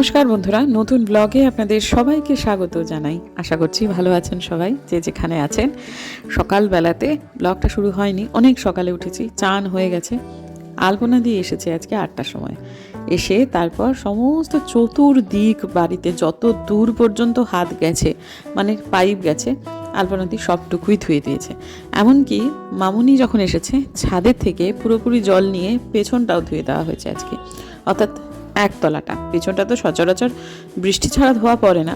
নমস্কার বন্ধুরা, নতুন ব্লগে আপনাদের সবাইকে স্বাগত জানাই। আশা করছি ভালো আছেন সবাই, যে যেখানে আছেন। সকালবেলাতে ব্লগটা শুরু হয়নি, অনেক সকালে উঠেছি, চান হয়ে গেছে। আলপনা দিয়ে এসেছে আজকে আটটার সময়। এসে তারপর সমস্ত চতুর্দিক বাড়িতে যত দূর পর্যন্ত হাত গেছে মানে পাইপ গেছে, আলপনা দিয়ে সবটুকুই ধুয়ে দিয়েছে। এমনকি মামুনি যখন এসেছে ছাদের থেকে পুরোপুরি জল নিয়ে পেছনটাও ধুয়ে দেওয়া হয়েছে আজকে। অর্থাৎ একতলাটা। পেছনটা তো সচরাচর বৃষ্টি ছাড়া ধোয়া পড়ে না।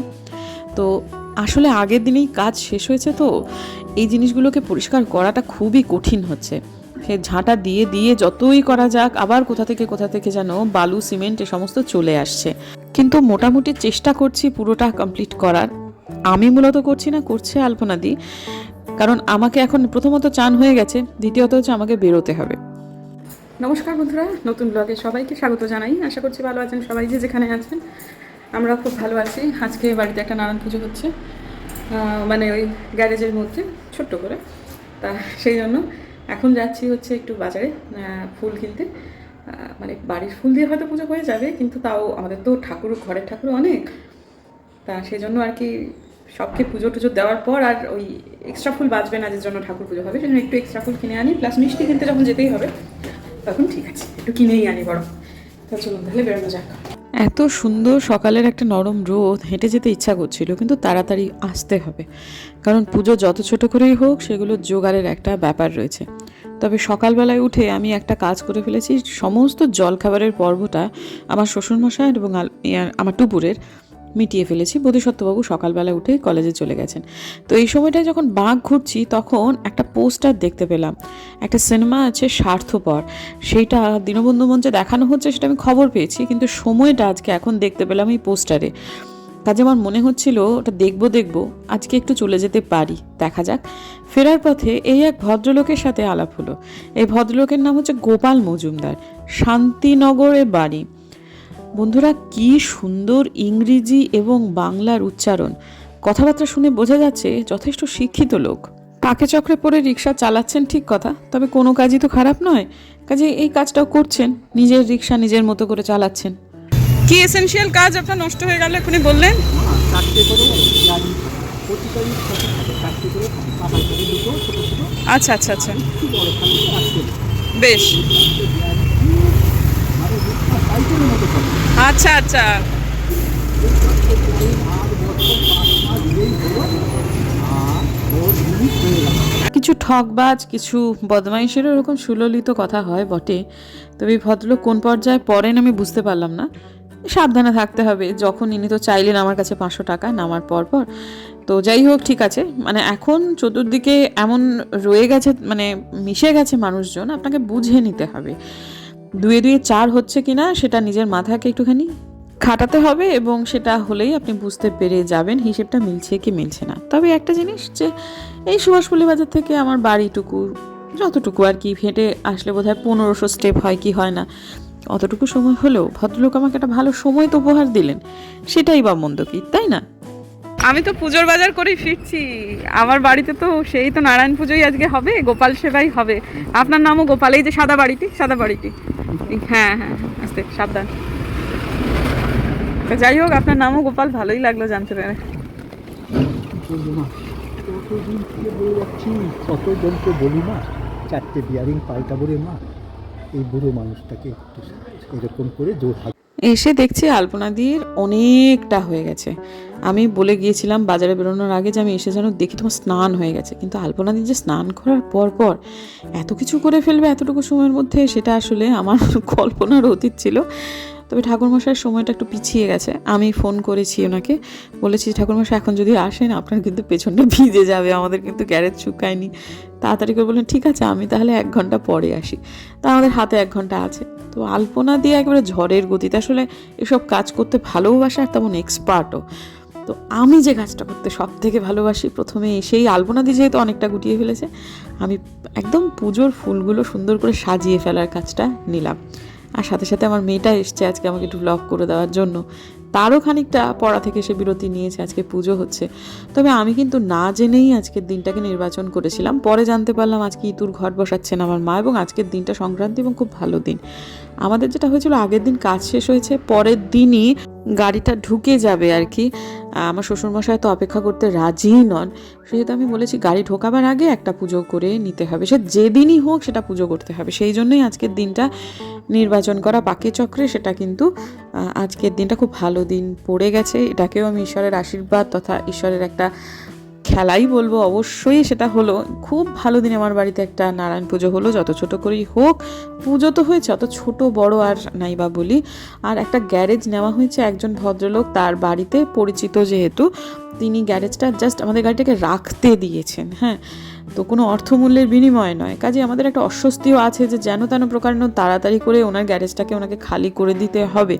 তো আসলে আগের দিনেই কাজ শেষ হয়েছে তো, এই জিনিসগুলোকে পরিষ্কার করাটা খুবই কঠিন হচ্ছে। সে ঝাঁটা দিয়ে দিয়ে যতই করা যাক, আবার কোথা থেকে কোথা থেকে যেন বালু, সিমেন্ট এ সমস্ত চলে আসছে। কিন্তু মোটামুটি চেষ্টা করছি পুরোটা কমপ্লিট করার। আমি মূলত করছি না, করছে আলপনাদি কারণ আমাকে এখন প্রথমত চান হয়ে গেছে, দ্বিতীয়ত হচ্ছে আমাকে বেরোতে হবে। নমস্কার বন্ধুরা, নতুন ব্লগে সবাইকে স্বাগত জানাই। আশা করছি ভালো আছেন সবাই যে যেখানে আছেন। আমরা খুব ভালো আছি। আজকে বাড়িতে একটা নারায়ণ পুজো হচ্ছে মানে ওই গ্যারেজের মধ্যে, ছোট্ট করে। তা সেই জন্য এখন যাচ্ছি হচ্ছে একটু বাজারে ফুল কিনতে। মানে বাড়ির ফুল দিয়ে হয়তো পুজো হয়ে যাবে, কিন্তু তাও আমাদের তো ঠাকুর, ঘরের ঠাকুর অনেক। তা সেই জন্য আর কি সবকে পুজো টুজো দেওয়ার পর আর ওই এক্সট্রা ফুল বাঁচবে না, যে জন্য ঠাকুর পুজো হবে। সেজন্য একটু এক্সট্রা ফুল কিনে আনি প্লাস মিষ্টি কিনতে যখন যেতেই হবে তখন ঠিক আছে, একটু কিনেই আনি তো চলুন, তাহলে বেরোনো যাক। এত সুন্দর সকালের একটা নরম রোদ, হেঁটে যেতে ইচ্ছা করছিল, কিন্তু তাড়াতাড়ি আসতে হবে। কারণ পুজো যত ছোট করেই হোক সেগুলো জোগাড়ের একটা ব্যাপার রয়েছে। তবে সকালবেলায় উঠে আমি একটা কাজ করে ফেলেছি, সমস্ত জলখাবারের পর্বটা আমার শ্বশুরমশাই এবং আমার টুপুরের মিটিয়ে ফেলেছি। বোধিসত্ত্ববাবু সকালবেলা উঠে কলেজে চলে গেছেন। তো এই সময়টায় যখন বাঘ ঘুরছি, তখন একটা পোস্টার দেখতে পেলাম। একটা সিনেমা আছে স্বার্থপর। সেইটা দীনবন্ধু মঞ্চে দেখানো হচ্ছে সেটা আমি খবর পেয়েছি, কিন্তু সময়টা আজকে এখন দেখতে পেলাম এই পোস্টারে। কাজে আমার মনে হচ্ছিল, ওটা দেখব দেখব, আজকে একটু চলে যেতে পারি। দেখা যাক। ফেরার পথে এই এক ভদ্রলোকের সাথে আলাপ হলো। এই ভদ্রলোকের নাম হচ্ছে গোপাল মজুমদার। শান্তিনগরের বাড়ি। বন্ধুরা, কি সুন্দর ইংরেজি এবং বাংলার উচ্চারণ। কথাবার্তা শুনে বোঝা যাচ্ছে যথেষ্ট শিক্ষিত লোক। পাকে চক্রে পড়ে রিক্সা চালাচ্ছেন ঠিক কথা, তবে কোনো কাজই তো খারাপ নয়। কাজে এই কাজটাও করছেন, নিজের রিক্সা নিজের মতো করে চালাচ্ছেন। কি এসেনশিয়াল কাজ আপনার নষ্ট হয়ে গেল এখনই বললেন? আচ্ছা আচ্ছা আচ্ছা। বেশ। আচ্ছা আচ্ছা। কিছু ঠকবাজ, কিছু বদমাইশেরও এরকম সুললিত কথা হয় বটে। তবে ভদ্রলোক কোন পর্যায়ে পড়েন আমি বুঝতে পারলাম না। সাবধানে থাকতে হবে, যখন ইনি তো চাইলেন আমার কাছে পাঁচশো টাকা নামার পর পর। তো যাই হোক, ঠিক আছে। মানে এখন চতুর্দিকে এমন রয়ে গেছে মানে মিশে গেছে মানুষজন, আপনাকে বুঝে নিতে হবে। দুয়ে দুয়ে চার হচ্ছে কিনা সেটা নিজের মাথাকে একটুখানি খাটাতে হবে এবং সেটা হলেই আপনি বুঝতে পেরে যাবেন হিসেবটা মিলছে কি মিলছে না। তবে একটা জিনিস যে এই সুভাষপল্লী বাজার থেকে আমার বাড়িটুকু যতটুকু আর কি হেঁটে আসলে বোধ হয় পনেরোশো স্টেপ হয় কি হয় না, অতটুকু সময় হলেও ভদ্রলোক আমাকে একটা ভালো সময় তো উপহার দিলেন, সেটাই বা মন্দ কি, তাই না? আমি তো পুজোর বাজার করেই ফিরছি। আমার বাড়িতে তো সেই তো নারায়ণ পুজোই আজকে হবে, গোপাল সেবাই হবে। আপনার নামও গোপাল, এই যে সাদা বাড়িটি সাদা বাড়িটি। হ্যাঁ হ্যাঁ আস্তে, সাবধান। তো যাই হোক, আপনার নামও গোপাল, ভালোই লাগল জানতে পেরে। বলে কতজনকে বলি চারটে বিয়ারিং পাল্টাবো রে মা। এই বুড়ো মানুষটাকে একটু এরকম করে জোর হাত এসে দেখছি আলপনা দিয়ে অনেকটা হয়ে গেছে। আমি বলে গিয়েছিলাম বাজারে বেরোনোর আগে যে আমি এসে যেন দেখি তোমার স্নান হয়ে গেছে। কিন্তু আলপনা দিয়ে যে স্নান করার পর পর এত কিছু করে ফেলবে এতটুকু সময়ের মধ্যে, সেটা আসলে আমার কল্পনার অতীত ছিল। তবে ঠাকুরমশাইয়ের সময়টা একটু পিছিয়ে গেছে। আমি ফোন করেছি ওনাকে, বলেছি, ঠাকুরমশাই, এখন যদি আসেন, আপনার কিন্তু পেছনটা ভিজে যাবে, আমাদের কিন্তু গ্যারেজ শুকায়নি। তাড়াতাড়ি করে বললেন, ঠিক আছে, আমি তাহলে এক ঘণ্টা পরে আসি। তা আমাদের হাতে এক ঘণ্টা আছে। তো আলপনা দিয়ে একেবারে ঝড়ের গতিতে আসলে এসব কাজ করতে ভালোবাসে আর তেমন এক্সপার্টও তো আমি যে কাজটা করতে সব থেকে ভালোবাসি প্রথমে সেই আলপনা দিয়ে যেহেতু অনেকটা গুটিয়ে ফেলেছে, আমি একদম পুজোর ফুলগুলো সুন্দর করে সাজিয়ে ফেলার কাজটা নিলাম। আর সাথে সাথে আমার মেয়েটা এসছে আজকে আমাকে একটু ব্লগ করে দেওয়ার জন্য। তারও খানিকটা পড়া থেকে সে বিরতি নিয়েছে, আজকে পুজো হচ্ছে। তবে আমি কিন্তু না জেনেই আজকের দিনটাকে নির্বাচন করেছিলাম। পরে জানতে পারলাম আজকে ইতুর ঘট বসাচ্ছেন আমার মা এবং আজকের দিনটা সংক্রান্তি এবং খুব ভালো দিন। আমাদের যেটা হয়েছিল, আগের দিন কাজ শেষ হয়েছে, পরের দিনই গাড়িটা ঢুকে যাবে আর কি। আমার শ্বশুরমশাই তো অপেক্ষা করতে রাজিই নন। সেহেতু আমি বলেছি, গাড়ি ঢোকাবার আগে একটা পুজো করে নিতে হবে। সে যেদিনই হোক সেটা পুজো করতে হবে। সেই জন্যই আজকের দিনটা নির্বাচন করা পাকে চক্রে সেটা কিন্তু আজকের দিনটা খুব ভালো দিন পড়ে গেছে, এটাকেও আমি ঈশ্বরের আশীর্বাদ তথা ঈশ্বরের একটা খেলাই বলব অবশ্যই, সেটা হলো খুব ভালো দিন আমার বাড়িতে একটা নারায়ণ পুজো হলো, যত ছোট করেই হোক, পুজো তো হয়েছে, অত ছোট, বড় আর নাই বা বলি। আর একটা গ্যারেজ নেওয়া হয়েছে একজন ভদ্রলোক, তার বাড়িতে পরিচিত যেহেতু, তিনি গ্যারেজটা জাস্ট আমাদের গাড়িটাকে রাখতে দিয়েছেন হ্যাঁ। তো কোনো অর্থমূল্যের বিনিময়ে নয়। কাজে আমাদের একটা অস্বস্তিও আছে যে যেন তেন প্রকার তাড়াতাড়ি করে ওনার গ্যারেজটাকে ওনাকে খালি করে দিতে হবে।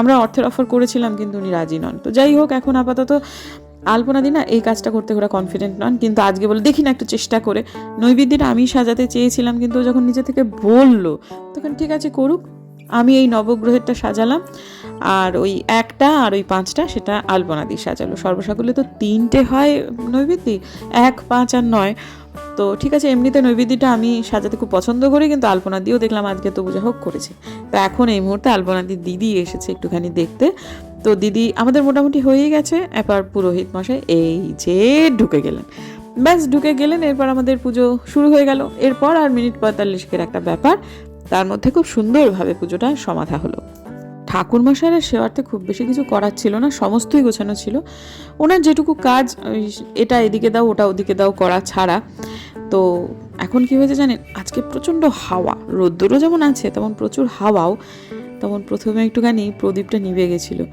আমরা অর্থের অফার করেছিলাম, কিন্তু উনি রাজি নন। তো যাই হোক, এখন আপাতত আলপনা দিনা এই কাজটা করতে ওরা কনফিডেন্ট নন, কিন্তু আজকে বলে দেখি না একটু চেষ্টা করে। নৈবেদ্যটা আমি সাজাতে চেয়েছিলাম, কিন্তু যখন নিজে থেকে বলল, তখন ঠিক আছে করুক। আমি এই নবগ্রহেরটা সাজালাম, আর ওই একটা আর ওই পাঁচটা সেটা আলপনা দিয়ে সাজালো। সর্বসাকুল্যে তো তিনটে হয় নৈবেদ্যি এক, পাঁচ আর নয়। তো ঠিক আছে, এমনিতে নৈবেদ্যটা আমি সাজাতে খুব পছন্দ করি, কিন্তু আলপনা দিয়েও দেখলাম আজকে তো যা হোক করেছে। তো এখন এই মুহূর্তে আলপনা দিদি এসেছে একটুখানি দেখতে। তো দিদি, আমাদের মোটামুটি হয়েই গেছে, এবার পুরোহিত মশাই এই যে ঢুকে গেলেন। ব্যাস, ঢুকে গেলেন, এরপর আমাদের পুজো শুরু হয়ে গেল। এরপর আর মিনিট পঁয়তাল্লিশের একটা ব্যাপার তার মধ্যে খুব সুন্দরভাবে পুজোটা সমাধা হলো। ঠাকুরমশাইয়ের সেবার্থে খুব বেশি কিছু করার ছিল না, সমস্তই গোছানো ছিল। ওনার যেটুকু কাজ এটা এদিকে দাও, ওটা ওদিকে দাও করা ছাড়া। তো এখন কি হয়েছে জানেন, আজকে প্রচণ্ড হাওয়া, রোদ্দুরও যেমন আছে, তেমন প্রচুর হাওয়াও। তখন প্রথমে একটুখানি প্রদীপটা নিভে গেছিল।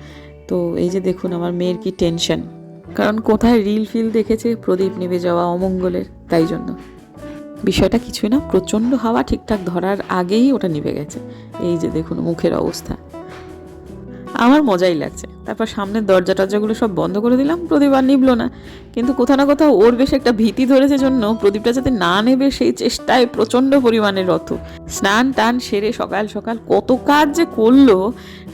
তো এই যে দেখুন আমার মেয়ের কি টেনশন কারণ কোথায় রিল ফিল দেখেছে, প্রদীপ নিভে যাওয়া অমঙ্গলের, তাই জন্য। বিষয়টা কিছুই না, প্রচণ্ড হাওয়া ঠিকঠাক ধরার আগেই ওটা নিভে গেছে। এই যে দেখুন মুখের অবস্থা। আমার মজাই লাগছে। তারপর সামনের দরজা টরজাগুলো সব বন্ধ করে দিলাম, প্রদীপ আর নিবলো না। কিন্তু কোথাও না কোথাও ওর বেশ একটা ভীতি ধরেছে জন্য প্রদীপটা যাতে না নেবে সেই চেষ্টায় প্রচণ্ড পরিমাণে রত স্নান টান সেরে সকাল সকাল কত কাজ যে করল,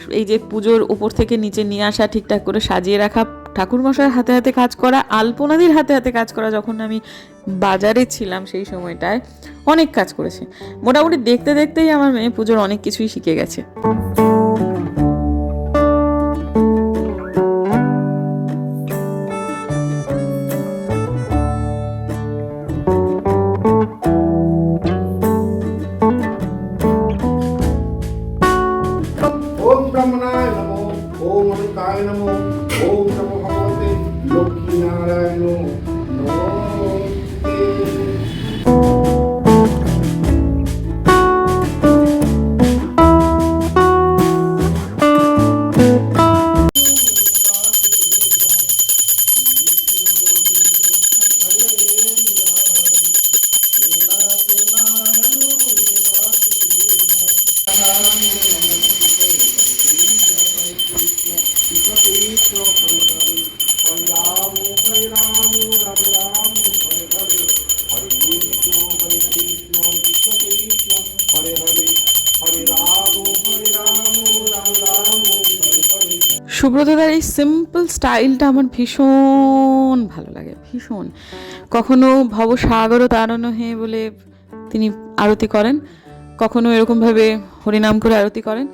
এই যে পুজোর উপর থেকে নিচে নিয়ে আসা, ঠিকঠাক করে সাজিয়ে রাখা, ঠাকুরমশাইয়ের হাতে হাতে কাজ করা, আলপনাদির হাতে হাতে কাজ করা, যখন আমি বাজারে ছিলাম সেই সময়টায় অনেক কাজ করেছে। মোটামুটি দেখতে দেখতেই আমার মেয়ে পুজোর অনেক কিছুই শিখে গেছে। সুব্রতদার এই সিম্পল স্টাইলটা আমার ভীষণ ভালো লাগে, ভীষণ। কখনো ভবসাগর তাড়ানো হে বলে তিনি আরতি করেন, কখনো এরকমভাবে হরিনাম করে আরতি করেন।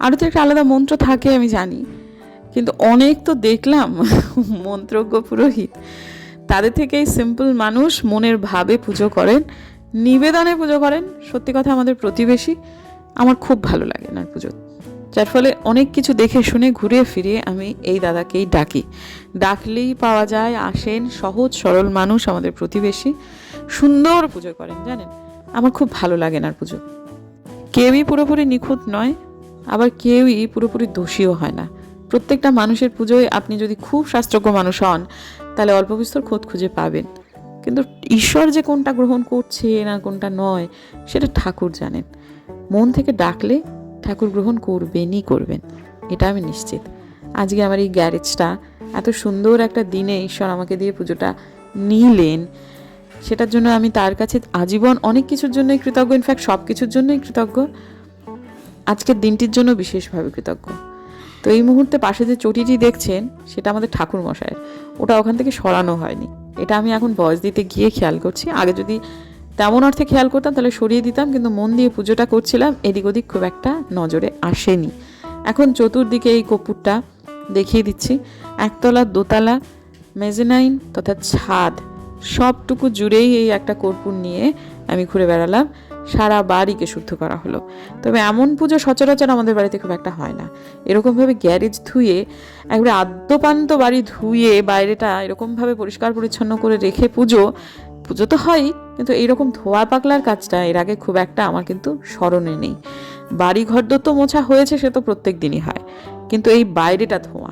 আরতির একটা আলাদা মন্ত্র থাকে, আমি জানি। কিন্তু অনেক তো দেখলাম, মন্ত্রজ্ঞ পুরোহিত, তাদের থেকে এই সিম্পল মানুষ মনের ভাবে পুজো করেন, নিবেদনে পুজো করেন। সত্যি কথা, আমাদের প্রতিবেশী, আমার খুব ভালো লাগে না পুজো। যার ফলে অনেক কিছু দেখে শুনে ঘুরে ফিরে আমি এই দাদাকেই ডাকি। ডাকলেই পাওয়া যায় আসেন সহজ সরল মানুষ আমাদের প্রতিবেশী। সুন্দর পুজো করেন, জানেন? আমার খুব ভালো লাগে না পুজো। কেউই পুরোপুরি নিখুঁত নয়, আবার কেউই পুরোপুরি দোষীও হয় না। প্রত্যেকটা মানুষের পুজোয় আপনি যদি খুব শাস্ত্রজ্ঞ মানুষ হন, তাহলে অল্প বিস্তর খোঁজ খুঁজে পাবেন। কিন্তু ঈশ্বর যে কোনটা গ্রহণ করছে না কোনটা নয়, সেটা ঠাকুর জানেন। মন থেকে ডাকলে ঠাকুর গ্রহণ করবেনই করবেন, এটা আমি নিশ্চিত। আজকে আমার এই গ্যারেজটা এত সুন্দর একটা দিনে ঈশ্বর আমাকে দিয়ে পুজোটা নিলেন, সেটার জন্য আমি তার কাছে আজীবন অনেক কিছুর জন্যই কৃতজ্ঞ ইনফ্যাক্ট সব কিছুর জন্যই কৃতজ্ঞ। আজকের দিনটির জন্য বিশেষভাবে কৃতজ্ঞ। তো এই মুহূর্তে পাশে যে চটিটি দেখছেন, সেটা আমাদের ঠাকুর মশাইয়ের ওটা ওখান থেকে সরানো হয়নি। এটা আমি এখন বয়স দিতে গিয়ে খেয়াল করছি। আগে যদি তেমন অর্থে খেয়াল করতাম, তাহলে সরিয়ে দিতাম, কিন্তু মন দিয়ে পুজোটা করছিলাম, এদিক ওদিক খুব একটা নজরে আসেনি। এখন চতুর্দিকে এই কপুরটা দেখিয়ে দিচ্ছি। একতলা, দোতলা, মেজেনাইন তথা ছাদ, সবটুকু জুড়েই এই একটা কর্পূর নিয়ে আমি ঘুরে বেড়ালাম। সারা বাড়িকে শুদ্ধ করা হলো। তবে এমন পুজো সচরাচর আমাদের বাড়িতে খুব একটা হয় না। এরকমভাবে গ্যারেজ ধুয়ে, একবারে আদ্যপান্ত বাড়ি ধুয়ে বাইরেটা এরকমভাবে পরিষ্কার পরিচ্ছন্ন করে রেখে পুজো পুজো তো হয়ই কিন্তু এইরকম ধোয়া পাকলার কাজটা এর আগে খুব একটা আমার কিন্তু স্মরণে নেই। বাড়ি ঘর তো মোছা হয়েছে সে তো প্রত্যেক দিনই হয়, কিন্তু এই বাইরেটা ধোয়া।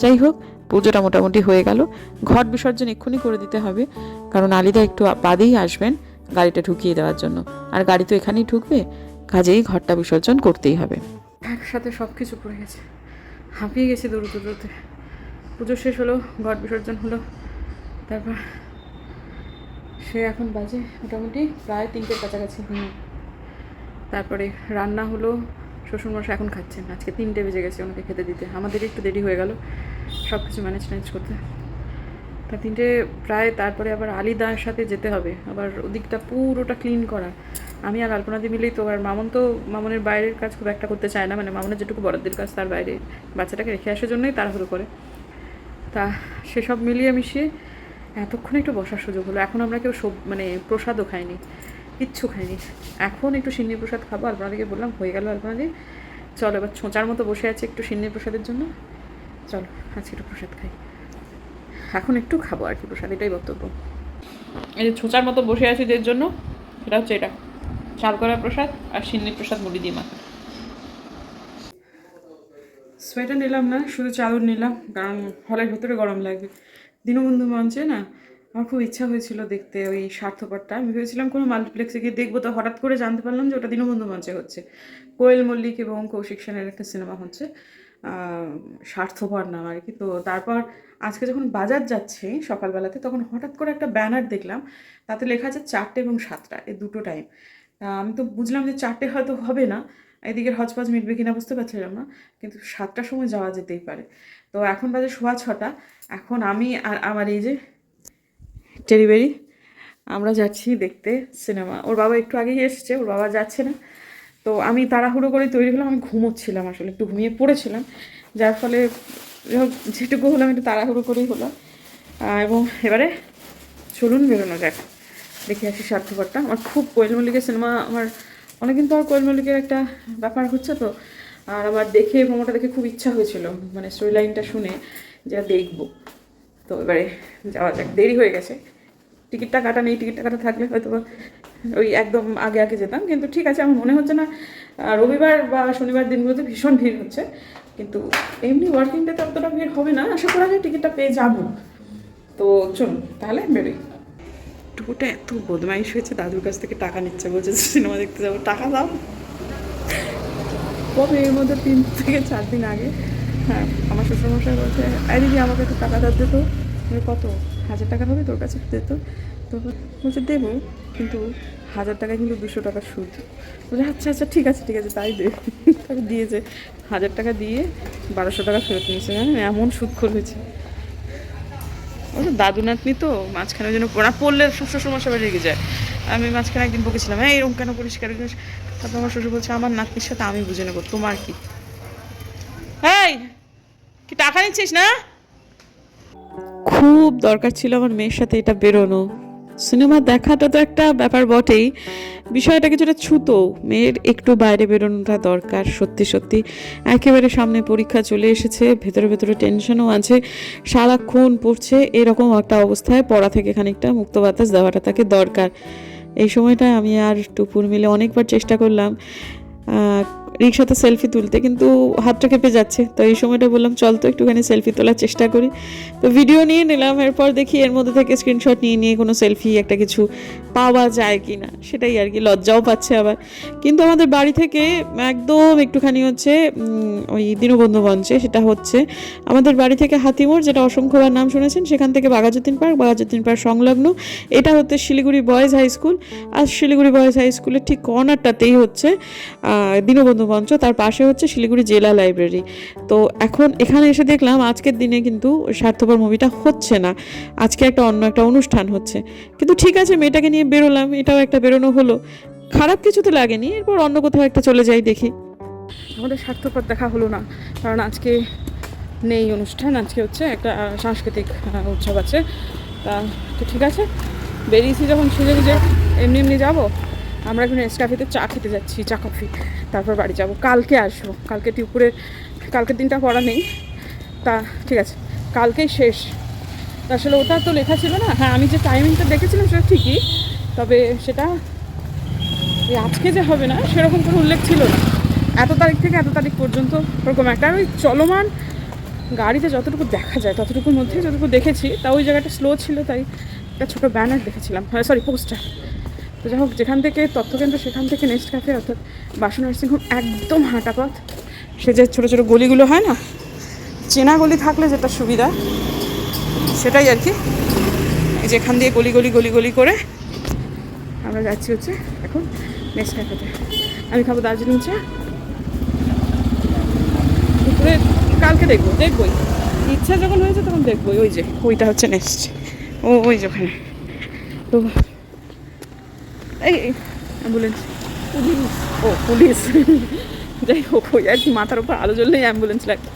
যাই হোক, পুজোটা মোটামুটি হয়ে গেল। ঘট বিসর্জন এক্ষুনি করে দিতে হবে, কারণ আলিদা একটু বাদেই আসবেন গাড়িটা ঢুকিয়ে দেওয়ার জন্য। আর গাড়ি তো এখানেই ঢুকবে, কাজেই ঘরটা বিসর্জন করতেই হবে। একসাথে সব কিছু পড়ে গেছে। হাঁপিয়ে গেছে দৌড়তে দৌড়তে। পুজো শেষ হলো, ঘট বিসর্জন হলো, তারপর সে এখন বাজে মোটামুটি প্রায় তিনটের কাছাকাছি। হুম। তারপরে রান্না হলো শ্বশুরমশাই এখন খাচ্ছেন। আজকে তিনটে বেজে গেছে ওনাকে খেতে দিতে। আমাদের একটু দেরি হয়ে গেল সব কিছু ম্যানেজ ম্যানেজ করতে। তা তিনটে প্রায় তারপরে আবার আলিদার সাথে যেতে হবে। আবার ওদিকটা পুরোটা ক্লিন করা। আমি আর আলপনাদি মিলেই তো আর মামন তো মামনের বাইরের কাজ খুব একটা করতে চায় না। মানে মামনের যেটুকু বরাদ্দের কাজ তার বাইরে। বাচ্চাটাকে রেখে আসার জন্যই তাড়াহুড়ো করে। তা সেসব মিলিয়ে মিশিয়ে এতক্ষণ একটু বসার সুযোগ হলো। এখন আমরা কেউ সব মানে প্রসাদও খাইনি, কিচ্ছু খাইনি। এখন একটু সিন্নি প্রসাদ খাব। আলপনাদিকে বললাম, হয়ে গেল আলপনাদি। চলো, এবার ছোঁচার মতো বসে আছে একটু সিন্নি প্রসাদের জন্য। চলো, আজকে একটু প্রসাদ খাই। এখন একটু খাব আর কি, প্রসাদ এটাই বক্তব্য। এই যে ছোচার মতো বসে আছি যে জন্য, সেটা হচ্ছে এটা। চাল করা প্রসাদ আর সিন্নি প্রসাদ মুড়ি দিয়ে মাখা। সোয়েটার নিলাম না, শুধু চাদর নিলাম, কারণ হলের ভেতরে গরম লাগবে। দীনবন্ধু মঞ্চে না, আমার খুব ইচ্ছা হয়েছিল দেখতে ওই স্বার্থপরটা। আমি ভেবেছিলাম কোনো মাল্টিপ্লেক্সে গিয়ে দেখব, তো হঠাৎ করে জানতে পারলাম যে ওটা দীনবন্ধু মঞ্চে হচ্ছে। কোয়েল মল্লিক এবং কৌশিক সেনের একটা সিনেমা হচ্ছে স্বার্থপর নাম আর কি। তো তারপর আজকে যখন বাজার যাচ্ছে সকালবেলাতে, তখন হঠাৎ করে একটা ব্যানার দেখলাম, তাতে লেখা আছে চারটে এবং সাতটা, এই দুটো টাইম আমি তো বুঝলাম যে চারটে হয়তো হবে না এদিকের হজপজ মিটবে কিনা বুঝতে পারছিলাম না, কিন্তু সাতটার সময় যাওয়া যেতেই পারে। তো এখন বাজে সোয়া ছটা। এখন আমি আর আমার এই যে টেরিবেরি আমরা যাচ্ছি দেখতে সিনেমা। ওর বাবা একটু আগেই এসেছে, ওর বাবা যাচ্ছে না। তো আমি তাড়াহুড়ো করে তৈরি হলাম, আমি ঘুমোচ্ছিলাম আসলে, একটু ঘুমিয়ে পড়েছিলাম। যার ফলে যেটুকু হলাম একটু তাড়াহুড়ো করেই হলাম। এবং এবারে চলুন বেরোনো যাক। দেখে আসি স্বার্থপরটা আমার খুব কোয়েল মল্লিকের সিনেমা, আমার অনেকদিন পর কোয়েল মল্লিকের একটা ব্যাপার হচ্ছে তো আর আমার দেখে মোমোটা দেখে খুব ইচ্ছা হয়েছিল মানে স্টোরি লাইনটা শুনে যা দেখব। তো এবারে যাওয়া যাক, দেরি হয়ে গেছে। টিকিটটা কাটা নেই, টিকিটটা কাটা থাকলে হয়তো ওই একদম আগে আগে যেতাম, কিন্তু ঠিক আছে, আমার মনে হচ্ছে না রবিবার বা শনিবার দিনগুলোতে ভীষণ ভিড় হচ্ছে, কিন্তু এমনি ওয়ার্কিং ডেতে অতটা ভিড় হবে না, আশা করা যায় টিকিটটা পেয়ে যাব। তো চলুন, তাহলে বেরোই। টুকুটা এত বদমাইশ হয়েছে, দাদুর কাছ থেকে টাকা নিচ্ছে, বলছে সিনেমা দেখতে যাব, টাকা দাও। কবে? এর মধ্যে তিন থেকে চার দিন আগে। হ্যাঁ আমার শ্বশুরমশাই বলছে এদিকে আমাকে একটু টাকা দাও দিত কত? হাজার টাকা হবে তোর কাছে দিত তো। বলছে, দেবো, কিন্তু হাজার টাকা কিন্তু দুশো টাকা সুদ। বলছে আচ্ছা আচ্ছা ঠিক আছে ঠিক আছে, তাই দে। তাকে দিয়েছে, হাজার টাকা দিয়ে বারোশো টাকা ফেরত নিয়েছে হ্যাঁ এমন সুদ হয়েছে ও দাদু নাতনি তো, মাঝখানে জন্য পড়া, পড়লে শ্বশুর সমস্যা রেগে যায়। আমি মাঝখানে একদিন বকেছিলাম হ্যাঁ এরকম কেন পরিষ্কার তারপর আমার শ্বশুর বলছে, আমার নাতনির সাথে আমি বুঝে নেব, তোমার কি? এই, কি টাকা নিচ্ছিস না? খুব দরকার ছিল আমার মেয়ের সাথে এটা বেরোনো। সিনেমা দেখাটা তো একটা ব্যাপার বটেই। বিষয়টা কিছুটা ছুতো। মেয়ের একটু বাইরে বেরোনোটা দরকার। সত্যি সত্যি, একেবারে সামনে পরীক্ষা চলে এসেছে। ভেতরে ভেতরে টেনশনও আছে। সারাক্ষণ পড়ছে। এরকম একটা অবস্থায় পড়া থেকে খানিকটা মুক্ত বাতাস দেওয়াটা তাকে দরকার। এই সময়টায় আমি আর টুপুর মিলে অনেকবার চেষ্টা করলাম রিক্সাতে সেলফি তুলতে, কিন্তু হাতটা কেঁপে যাচ্ছে। তো এই সময়টা বললাম, চল তো একটুখানি সেলফি তোলার চেষ্টা করি। তো ভিডিও নিয়ে নিলাম, এরপর দেখি এর মধ্যে থেকে স্ক্রিনশট নিয়ে নিয়ে কোনো সেলফি একটা কিছু পাওয়া যায় কি না সেটাই আর কি, লজ্জাও পাচ্ছে আবার। কিন্তু আমাদের বাড়ি থেকে একদম একটুখানি হচ্ছে ওই দীনবন্ধু মঞ্চে, সেটা হচ্ছে আমাদের বাড়ি থেকে হাতিমোড়, যেটা অসংখ্যবার নাম শুনেছেন, সেখান থেকে বাঘাযতীন পার্ক বাঘাযতীন পার্ক সংলগ্ন। এটা হচ্ছে শিলিগুড়ি বয়েজ হাই স্কুল। আর শিলিগুড়ি বয়েজ হাই স্কুলের ঠিক কর্নারটাতেই হচ্ছে দীনবন্ধু মঞ্চ তার পাশে হচ্ছে শিলিগুড়ি জেলা লাইব্রেরি। তো এখন এখানে এসে দেখলাম আজকের দিনে কিন্তু স্বার্থপর মুভিটা হচ্ছে না। আজকে একটা অন্য একটা অনুষ্ঠান হচ্ছে। কিন্তু ঠিক আছে, মেয়েটাকে নিয়ে বেরোলাম, এটাও একটা বেরোনো হলো। খারাপ কিছু তো লাগেনি, এরপর অন্য কোথাও একটা চলে যাই দেখি। আমাদের স্বার্থপর দেখা হলো না, কারণ আজকে নেই অনুষ্ঠান, আজকে হচ্ছে একটা সাংস্কৃতিক উৎসব আছে। তা, তো ঠিক আছে, বেরিয়েছি যখন সেজে গুজে এমনি এমনি যাব? আমরা এখন এসকাফিতে চা খেতে যাচ্ছি, চা কফি তারপর বাড়ি যাব। কালকে আসব। কালকে টিপুরের কালকের দিনটা পড়া নেই। তা, ঠিক আছে। কালকেই শেষ। আসলে ওটা তো লেখা ছিল না। হ্যাঁ আমি যে টাইমিংটা দেখেছিলাম সেটা ঠিকই। তবে সেটা আজকে যে হবে না, সেরকম কোনো উল্লেখ ছিল না। এত তারিখ থেকে এত তারিখ পর্যন্ত ওরকম একটা, আর ওই চলমান গাড়িতে যতটুকু দেখা যায়, ততটুকুর মধ্যে যতটুকু দেখেছি, তা ওই জায়গাটা স্লো ছিল, তাই একটা ছোটো ব্যানার দেখেছিলাম। হ্যাঁ সরি পোস্টার তো যাই হোক, যেখান থেকে তথ্যকেন্দ্র, সেখান থেকে নেক্সট ক্যাফে অর্থাৎ বাসু নার্সিংহোম একদম হাঁটা পথ। সে যে ছোটো ছোটো গলিগুলো হয় না, চেনা গলি থাকলে যেটা সুবিধা, সেটাই আর কি। যেখান দিয়ে গলি গলি গলি গলি করে আমরা যাচ্ছি হচ্ছে এখন নেক্সট ক্যাফেতে আমি খাব দার্জিলিং চা। কালকে দেখব, দেখবই। ইচ্ছা যখন হয়েছে তখন দেখবোই। ওই যে, ওইটা হচ্ছে নেক্সট ও, ওই যে ওখানে। তো এই অ্যাম্বুলেন্স পুলিশ ও পুলিশ যাই হোক ওই আর কি মাথার উপর আলো জ্বললেই অ্যাম্বুলেন্স লাগে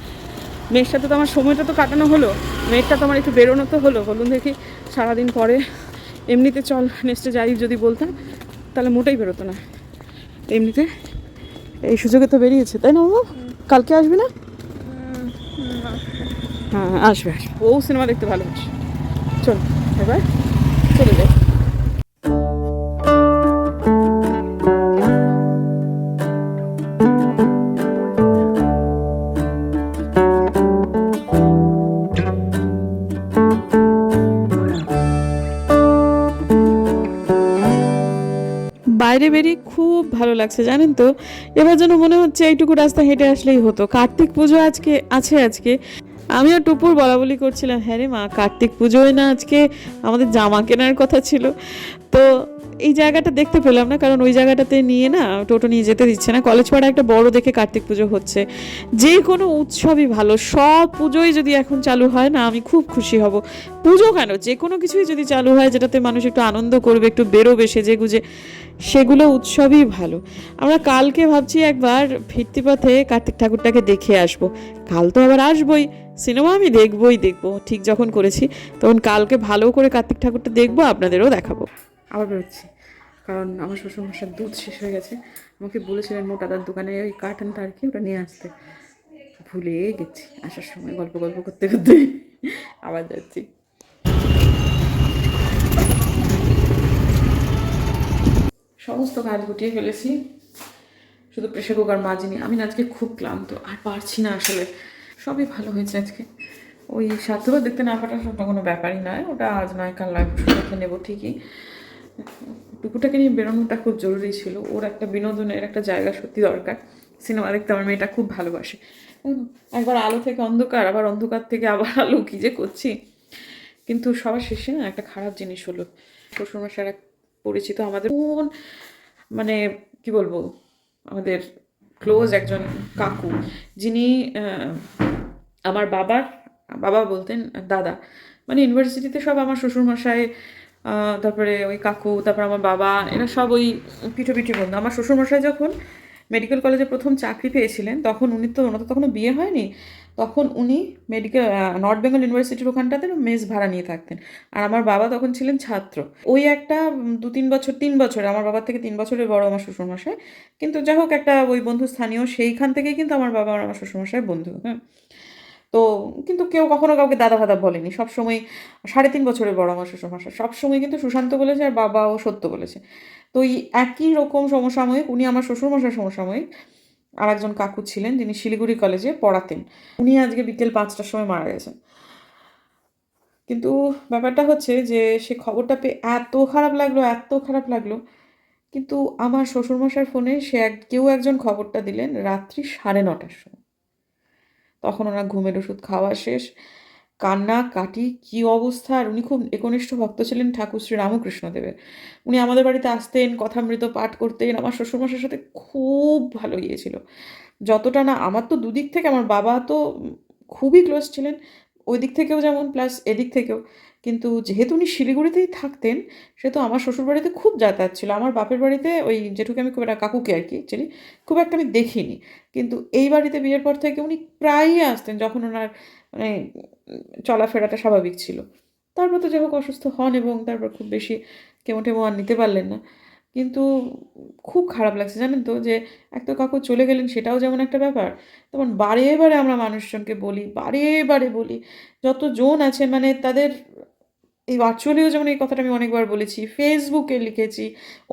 মেয়ের সাথে তো আমার সময়টা তো কাটানো হলো। মেয়েরটা তো আমার একটু বেরোনো তো হলো। বলুন দেখি সারাদিন পরে এমনিতে চল নেক্সটে যাই যদি বলতাম তাহলে মোটেই বেরোতো না। এমনিতে এই সুযোগে তো বেরিয়েছে তাই না বাবু? কালকে আসবি না? হ্যাঁ আসবে আসবে। ও সিনেমা দেখতে ভালোবাসে। চল এবার লাগছে জানেন তো? এবার যেন মনে হচ্ছে এইটুকু রাস্তা হেঁটে আসলেই হতো। কার্তিক পুজো আজকে, আছে আজকে। আমিও টুপুর বলা বলি করছিলাম হ্যাঁ রে মা, কার্তিক পুজোয় না আজকে আমাদের জামা কেনার কথা ছিল। তো এই জায়গাটা দেখতে পেলাম না, কারণ ওই জায়গাটাতে নিয়ে না টোটো নিয়ে যেতে দিচ্ছে না। কলেজ পাড়া একটা বড় দেখে কার্তিক পুজো হচ্ছে। যে কোনো উৎসবই ভালো, সব পুজোই যদি এখন চালু হয় না, আমি খুব খুশি হব। পুজো কেন? যে কোনো কিছুই যদি চালু হয়, যেটাতে মানুষ একটু আনন্দ করবে, একটু বেরোবে, সেজে গুজে, সেগুলো উৎসবই ভালো। আমরা কালকে ভাবছি একবার ফিরতি পথে কার্তিক ঠাকুরটাকে দেখে আসব। কাল তো আবার আসবই, সিনেমা আমি দেখবই, দেখব, ঠিক যখন করেছি। তখন কালকে ভালো করে কার্তিক ঠাকুরটা দেখব, আপনাদেরও দেখাবো। আবার বেরোচ্ছি। কারণ আমার শ্বশুরমশার দুধ শেষ হয়ে গেছে। আমাকে বলেছিলেন মোটাদার দোকানে ওই কার্টনটা আর কি ওটা নিয়ে আসতে। ভুলে গেছি, আসার সময় গল্প গল্প করতে করতে আবার যাচ্ছি। সমস্ত কাজ গুটিয়ে ফেলেছি, শুধু প্রেশার কুকার মাজিনি। আমি আজকে খুব ক্লান্ত, আর পারছি না আসলে। সবই ভালো হয়েছে আজকে। ওই স্বার্থবার দেখতে না ওটা কোনো ব্যাপারই নয়, ওটা আজ নয়, কাল নয় নেব ঠিকই। টুকুটাকে নিয়ে বেরোনোটা খুব জরুরি ছিল। ওর একটা বিনোদনের একটা জায়গা সত্যি দরকার। সিনেমা দেখতে আমার মেয়েটা খুব ভালোবাসে। একবার আলো থেকে অন্ধকার, আবার অন্ধকার থেকে আবার আলো, কী যে করছি? কিন্তু সবার শেষে না একটা খারাপ জিনিস হলো। শ্বশুরমশার এক পরিচিত আমাদের কোন মানে কি বলব, আমাদের ক্লোজ একজন কাকু, যিনি আমার বাবার, বাবা বলতেন দাদা। মানে ইউনিভার্সিটিতে সব আমার শ্বশুরমশাই তারপরে ওই কাকু, তারপর আমার বাবা, এরা সব ওই পিঠো পিঠি বন্ধু। আমার শ্বশুরমশাই যখন মেডিকেল কলেজে প্রথম চাকরি পেয়েছিলেন, তখন উনি তো ওনার তো তখনও বিয়ে হয়নি, তখন উনি মেডিকেল নর্থ বেঙ্গল ইউনিভার্সিটির ওখানটাতে মেস ভাড়া নিয়ে থাকতেন। আর আমার বাবা তখন ছিলেন ছাত্র। ওই একটা দু তিন বছর তিন বছর, আমার বাবার থেকে তিন বছরের বড় আমার শ্বশুরমশাই। কিন্তু যাই হোক, একটা ওই বন্ধু স্থানীয় সেইখান থেকেই কিন্তু আমার বাবা আর আমার শ্বশুরমশাই বন্ধু। হ্যাঁ তো কিন্তু কেউ কখনো কাউকে দাদা ফাদা বলেনি। সবসময় সাড়ে তিন বছরের বড় আমার শ্বশুরমশাই। সবসময় কিন্তু সুশান্ত বলেছে আর বাবাও সত্য বলেছে। তো এই একই রকম সমসাময়িক উনি আমার শ্বশুরমশাই সমসাময়িক আর একজন কাকু ছিলেন যিনি শিলিগুড়ি কলেজে পড়াতেন। উনি আজকে বিকেল পাঁচটার সময় মারা গেছেন। কিন্তু ব্যাপারটা হচ্ছে যে সে খবরটা পেয়ে এত খারাপ লাগল, এত খারাপ লাগল। কিন্তু আমার শ্বশুরমশাইয়ের ফোনে সে এক, কেউ একজন খবরটা দিলেন রাত্রি সাড়ে নটার সময়। তখন ওনার ঘুমের ওষুধ খাওয়া শেষ। কান্না, কাটি, কি অবস্থা? আর উনি খুব একনিষ্ঠ ভক্ত ছিলেন ঠাকুর শ্রী রামকৃষ্ণদেবের। উনি আমাদের বাড়িতে আসতেন, কথামৃত পাঠ করতেন। আমার শ্বশুরমশার সাথে খুব ভালো গিয়েছিল। যতটা না, আমার তো দুদিক থেকে, আমার বাবা তো খুবই ক্লোজ ছিলেন। ওই দিক থেকেও যেমন প্লাস এদিক থেকেও। কিন্তু যেহেতু উনি শিলিগুড়িতেই থাকতেন সেহেতু আমার শ্বশুরবাড়িতে খুব যাতায়াত ছিল। আমার বাপের বাড়িতে ওই জেঠুকে আমি খুব একটা কাকুকে আর কি অ্যাকচুয়ালি খুব একটা আমি দেখিনি। কিন্তু এই বাড়িতে বিয়ের পর থেকে উনি প্রায়ই আসতেন যখন ওনার মানে চলাফেরাটা স্বাভাবিক ছিল। তারপর তো যাই হোক অসুস্থ হন এবং তারপর খুব বেশি কেমো টেমো আর নিতে পারলেন না। কিন্তু খুব খারাপ লাগছে জানেন তো যে এক তো কাকু চলে গেলেন সেটাও যেমন একটা ব্যাপার, তেমন বারে বারে আমরা মানুষজনকে বলি, বারে বারে বলি, যতজন আছে মানে তাদের এই ভার্চুয়ালিও যেমন এই কথাটা আমি অনেকবার বলেছি ফেসবুকে লিখেছি,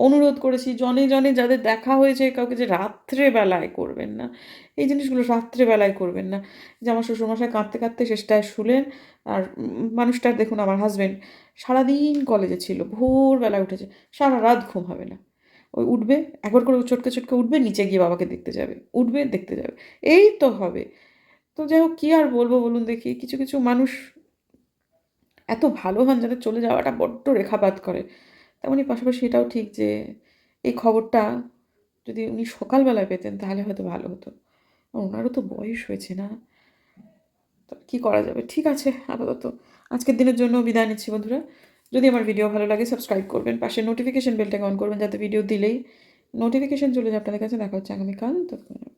অনুরোধ করেছি, জনে জনে যাদের দেখা হয়েছে কাউকে যে রাত্রেবেলায় করবেন না। এই জিনিসগুলো রাত্রেবেলায় করবেন না। যে আমার শ্বশুরমশাই কাঁদতে কাঁদতে শেষটায় শুলেন, আর মানুষটার দেখুন আমার হাজব্যান্ড সারাদিন কলেজে ছিল, ভোরবেলায় উঠেছে, সারা রাত ঘুম হবে না। ওই উঠবে, একবার করে চটকে চটকে উঠবে, নিচে গিয়ে বাবাকে দেখতে যাবে, উঠবে, দেখতে যাবে, এই তো হবে। তো যাই হোক, কী আর বলব বলুন দেখি, কিছু কিছু মানুষ এত ভালো হন যাদের চলে যাওয়াটা বড্ড রেখাপাত করে। তেমনই পাশাপাশি এটাও ঠিক যে, এই খবরটা যদি উনি সকালবেলায় পেতেন তাহলে হয়তো ভালো হতো। ওনারও তো বয়স হয়েছে না। তো কী করা যাবে? ঠিক আছে, আপাতত আজকের দিনের জন্য বিদায় নিচ্ছি বন্ধুরা। যদি আমার ভিডিও ভালো লাগে সাবস্ক্রাইব করবেন, পাশে নোটিফিকেশন বেলটাকে অন করবেন যাতে ভিডিও দিলেই নোটিফিকেশন চলে যায়। আপনাদের কাছে দেখা হচ্ছে আগামীকাল। ততক্ষণ